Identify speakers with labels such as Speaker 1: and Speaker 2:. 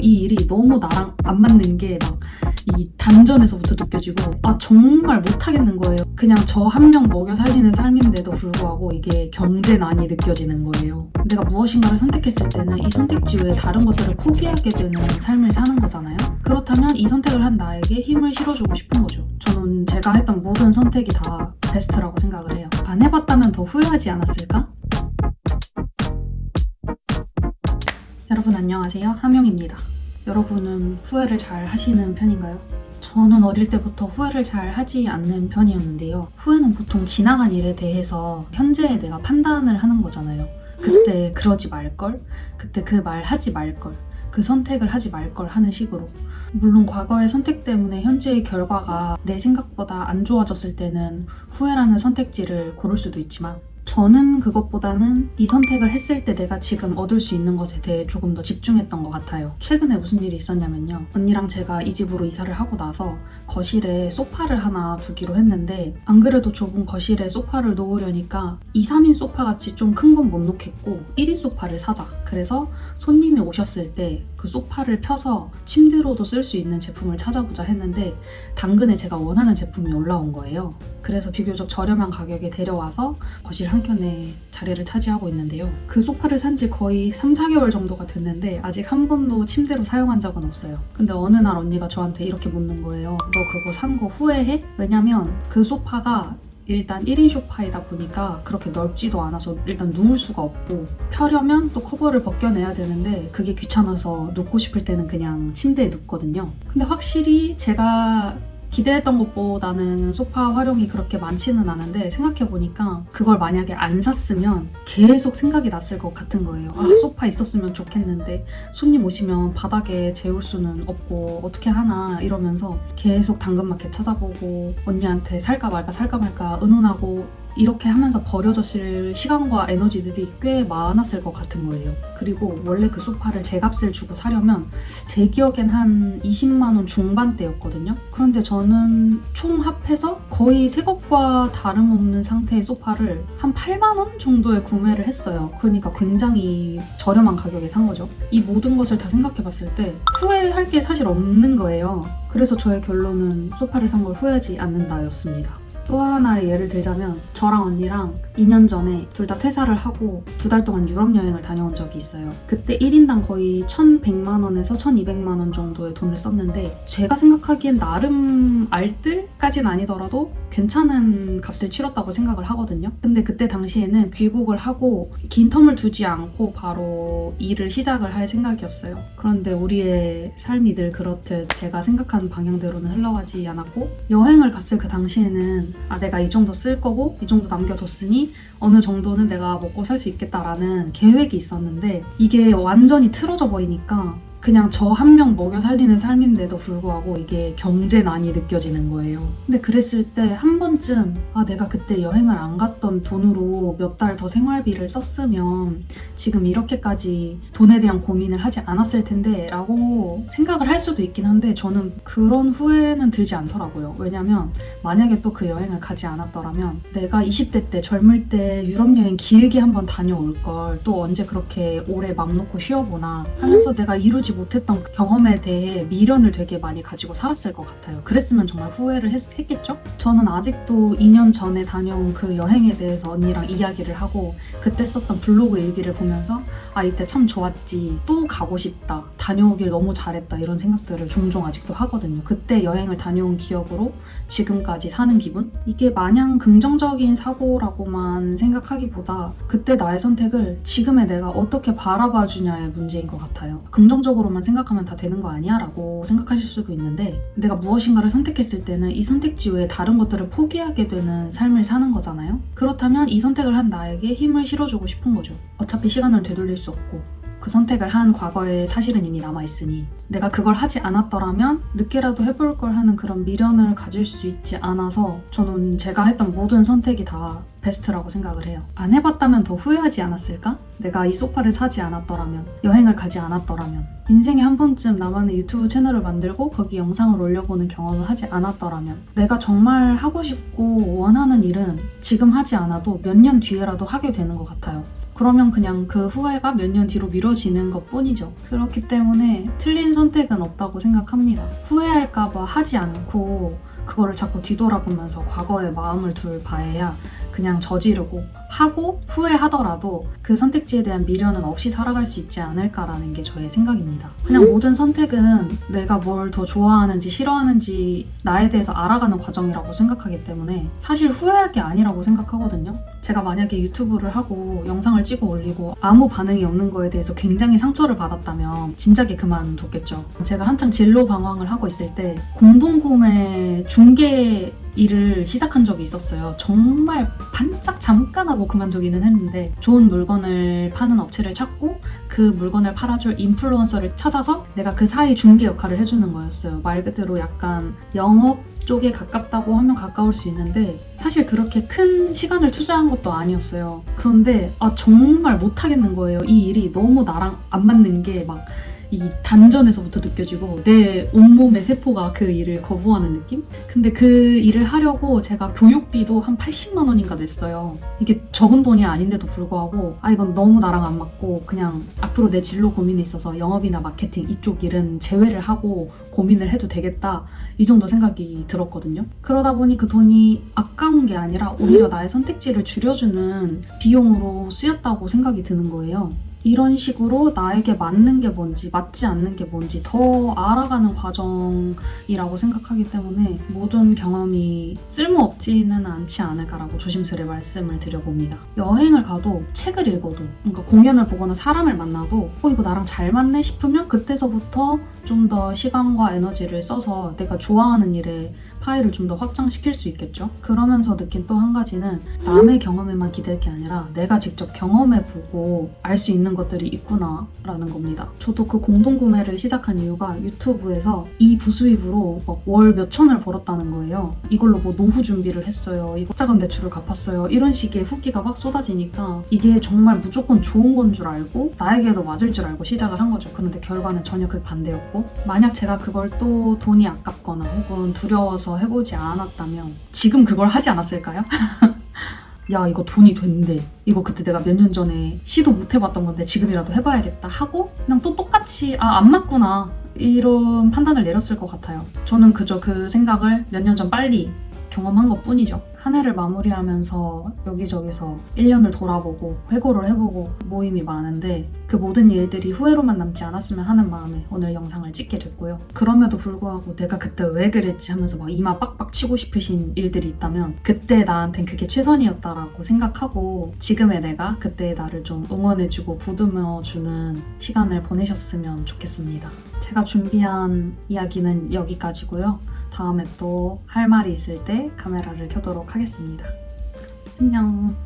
Speaker 1: 이 일이 너무 나랑 안 맞는 게 막 이 단전에서부터 느껴지고 아 정말 못하겠는 거예요. 그냥 저 한 명 먹여 살리는 삶인데도 불구하고 이게 경제난이 느껴지는 거예요. 내가 무엇인가를 선택했을 때는 이 선택지 외에 다른 것들을 포기하게 되는 삶을 사는 거잖아요. 그렇다면 이 선택을 한 나에게 힘을 실어주고 싶은 거죠. 저는 제가 했던 모든 선택이 다 베스트라고 생각을 해요. 안 해봤다면 더 후회하지 않았을까? 여러분 안녕하세요. 하명입니다. 여러분은 후회를 잘 하시는 편인가요? 저는 어릴 때부터 후회를 잘 하지 않는 편이었는데요. 후회는 보통 지나간 일에 대해서 현재의 내가 판단을 하는 거잖아요. 그때 그러지 말걸? 그때 그 말 하지 말걸? 그 선택을 하지 말 걸 하는 식으로. 물론 과거의 선택 때문에 현재의 결과가 내 생각보다 안 좋아졌을 때는 후회라는 선택지를 고를 수도 있지만 저는 그것보다는 이 선택을 했을 때 내가 지금 얻을 수 있는 것에 대해 조금 더 집중했던 것 같아요. 최근에 무슨 일이 있었냐면요. 언니랑 제가 이 집으로 이사를 하고 나서 거실에 소파를 하나 두기로 했는데 안 그래도 좁은 거실에 소파를 놓으려니까 2, 3인 소파 같이 좀 큰 건 못 놓겠고 1인 소파를 사자. 그래서 손님이 오셨을 때 그 소파를 펴서 침대로도 쓸 수 있는 제품을 찾아보자 했는데 당근에 제가 원하는 제품이 올라온 거예요. 그래서 비교적 저렴한 가격에 데려와서 거실 한켠에 자리를 차지하고 있는데요. 그 소파를 산 지 거의 3, 4개월 정도가 됐는데 아직 한 번도 침대로 사용한 적은 없어요. 근데 어느 날 언니가 저한테 이렇게 묻는 거예요. 너 그거 산 거 후회해? 왜냐면 그 소파가 일단 1인 소파이다 보니까 그렇게 넓지도 않아서 일단 누울 수가 없고 펴려면 또 커버를 벗겨내야 되는데 그게 귀찮아서 눕고 싶을 때는 그냥 침대에 눕거든요. 근데 확실히 제가 기대했던 것보다는 소파 활용이 그렇게 많지는 않은데 생각해보니까 그걸 만약에 안 샀으면 계속 생각이 났을 것 같은 거예요. 아, 소파 있었으면 좋겠는데 손님 오시면 바닥에 재울 수는 없고 어떻게 하나 이러면서 계속 당근마켓 찾아보고 언니한테 살까 말까 살까 말까 의논하고 이렇게 하면서 버려졌을 시간과 에너지들이 꽤 많았을 것 같은 거예요. 그리고 원래 그 소파를 제 값을 주고 사려면 제 기억엔 한 20만 원 중반대였거든요. 그런데 저는 총 합해서 거의 새 것과 다름없는 상태의 소파를 한 8만 원 정도에 구매를 했어요. 그러니까 굉장히 저렴한 가격에 산 거죠. 이 모든 것을 다 생각해 봤을 때 후회할 게 사실 없는 거예요. 그래서 저의 결론은 소파를 산 걸 후회하지 않는다였습니다. 또 하나의 예를 들자면 저랑 언니랑 2년 전에 둘 다 퇴사를 하고 두 달 동안 유럽 여행을 다녀온 적이 있어요. 그때 1인당 거의 1,100만 원에서 1,200만 원 정도의 돈을 썼는데 제가 생각하기엔 나름 알뜰까진 아니더라도 괜찮은 값을 치렀다고 생각을 하거든요. 근데 그때 당시에는 귀국을 하고 긴 텀을 두지 않고 바로 일을 시작을 할 생각이었어요. 그런데 우리의 삶이 늘 그렇듯 제가 생각하는 방향대로는 흘러가지 않았고 여행을 갔을 그 당시에는 아 내가 이 정도 쓸 거고 이 정도 남겨뒀으니 어느 정도는 내가 먹고 살 수 있겠다라는 계획이 있었는데 이게 완전히 틀어져 버리니까 그냥 저 한 명 먹여 살리는 삶인데도 불구하고 이게 경제난이 느껴지는 거예요. 근데 그랬을 때 한 번쯤 아 내가 그때 여행을 안 갔던 돈으로 몇 달 더 생활비를 썼으면 지금 이렇게까지 돈에 대한 고민을 하지 않았을 텐데 라고 생각을 할 수도 있긴 한데 저는 그런 후회는 들지 않더라고요. 왜냐면 만약에 또 그 여행을 가지 않았더라면 내가 20대 때 젊을 때 유럽 여행 길게 한번 다녀올 걸 또 언제 그렇게 오래 맘 놓고 쉬어보나 하면서 내가 이루지 못했던 그 경험에 대해 미련을 되게 많이 가지고 살았을 것 같아요. 그랬으면 정말 후회를 했, 했겠죠? 저는 아직도 2년 전에 다녀온 그 여행에 대해서 언니랑 이야기를 하고 그때 썼던 블로그 일기를 보면서 아 이때 참 좋았지 또 가고 싶다 다녀오길 너무 잘했다 이런 생각들을 종종 아직도 하거든요. 그때 여행을 다녀온 기억으로 지금까지 사는 기분? 이게 마냥 긍정적인 사고라고만 생각하기보다 그때 나의 선택을 지금의 내가 어떻게 바라봐 주냐의 문제인 것 같아요. 긍정적으로 만 생각하면 다 되는 거 아니야? 라고 생각하실 수도 있는데 내가 무엇인가를 선택했을 때는 이 선택지 외에 다른 것들을 포기하게 되는 삶을 사는 거잖아요. 그렇다면 이 선택을 한 나에게 힘을 실어주고 싶은 거죠. 어차피 시간을 되돌릴 수 없고 그 선택을 한 과거의 사실은 이미 남아있으니 내가 그걸 하지 않았더라면 늦게라도 해볼 걸 하는 그런 미련을 가질 수 있지 않아서 저는 제가 했던 모든 선택이 다 베스트라고 생각을 해요. 안 해봤다면 더 후회하지 않았을까? 내가 이 소파를 사지 않았더라면, 여행을 가지 않았더라면, 인생에 한 번쯤 나만의 유튜브 채널을 만들고 거기 영상을 올려보는 경험을 하지 않았더라면, 내가 정말 하고 싶고 원하는 일은 지금 하지 않아도 몇 년 뒤에라도 하게 되는 것 같아요. 그러면 그냥 그 후회가 몇 년 뒤로 미뤄지는 것 뿐이죠. 그렇기 때문에 틀린 선택은 없다고 생각합니다. 후회할까봐 하지 않고 그거를 자꾸 뒤돌아보면서 과거에 마음을 둘 바에야 그냥 저지르고 하고 후회하더라도 그 선택지에 대한 미련은 없이 살아갈 수 있지 않을까라는 게 저의 생각입니다. 그냥 모든 선택은 내가 뭘 더 좋아하는지 싫어하는지 나에 대해서 알아가는 과정이라고 생각하기 때문에 사실 후회할 게 아니라고 생각하거든요. 제가 만약에 유튜브를 하고 영상을 찍어 올리고 아무 반응이 없는 거에 대해서 굉장히 상처를 받았다면 진작에 그만뒀겠죠. 제가 한창 진로 방황을 하고 있을 때 공동구매 중개 일을 시작한 적이 있었어요. 정말 반짝 잠깐 하고 그만두기는 했는데 좋은 물건을 파는 업체를 찾고 그 물건을 팔아줄 인플루언서를 찾아서 내가 그 사이 중개 역할을 해주는 거였어요. 말 그대로 약간 영업 쪽에 가깝다고 하면 가까울 수 있는데 사실 그렇게 큰 시간을 투자한 것도 아니었어요. 그런데 아 정말 못하겠는 거예요. 이 일이 너무 나랑 안 맞는 게 막 이 단전에서부터 느껴지고 내 온몸의 세포가 그 일을 거부하는 느낌? 근데 그 일을 하려고 제가 교육비도 한 80만 원인가 냈어요. 이게 적은 돈이 아닌데도 불구하고 아 이건 너무 나랑 안 맞고 그냥 앞으로 내 진로 고민이 있어서 영업이나 마케팅 이쪽 일은 제외를 하고 고민을 해도 되겠다 이 정도 생각이 들었거든요. 그러다 보니 그 돈이 아까운 게 아니라 오히려 나의 선택지를 줄여주는 비용으로 쓰였다고 생각이 드는 거예요. 이런 식으로 나에게 맞는 게 뭔지 맞지 않는 게 뭔지 더 알아가는 과정이라고 생각하기 때문에 모든 경험이 쓸모없지는 않지 않을까라고 조심스레 말씀을 드려봅니다. 여행을 가도 책을 읽어도 그러니까 공연을 보거나 사람을 만나도 어 이거 나랑 잘 맞네 싶으면 그때서부터 좀 더 시간과 에너지를 써서 내가 좋아하는 일에 파일을 좀 더 확장시킬 수 있겠죠. 그러면서 느낀 또 한 가지는 남의 경험에만 기댈 게 아니라 내가 직접 경험해보고 알 수 있는 것들이 있구나라는 겁니다. 저도 그 공동 구매를 시작한 이유가 유튜브에서 이 부수입으로 월 몇 천을 벌었다는 거예요. 이걸로 뭐 노후 준비를 했어요. 이거 자금 대출을 갚았어요. 이런 식의 후기가 막 쏟아지니까 이게 정말 무조건 좋은 건 줄 알고 나에게도 맞을 줄 알고 시작을 한 거죠. 그런데 결과는 전혀 그 반대였고 만약 제가 그걸 또 돈이 아깝거나 혹은 두려워서 해보지 않았다면 지금 그걸 하지 않았을까요? 야 이거 돈이 된대. 이거 그때 내가 몇 년 전에 시도 못 해봤던 건데 지금이라도 해봐야겠다 하고 그냥 또 똑같이 아 안 맞구나. 이런 판단을 내렸을 것 같아요. 저는 그저 그 생각을 몇 년 전 빨리 경험한 것 뿐이죠 한 해를 마무리하면서 여기저기서 1년을 돌아보고 회고를 해보고 모임이 많은데 그 모든 일들이 후회로만 남지 않았으면 하는 마음에 오늘 영상을 찍게 됐고요. 그럼에도 불구하고 내가 그때 왜 그랬지 하면서 막 이마 빡빡 치고 싶으신 일들이 있다면 그때 나한텐 그게 최선이었다라고 생각하고 지금의 내가 그때의 나를 좀 응원해주고 보듬어주는 시간을 보내셨으면 좋겠습니다. 제가 준비한 이야기는 여기까지고요. 다음에 또 할 말이 있을 때 카메라를 켜도록 하겠습니다. 안녕.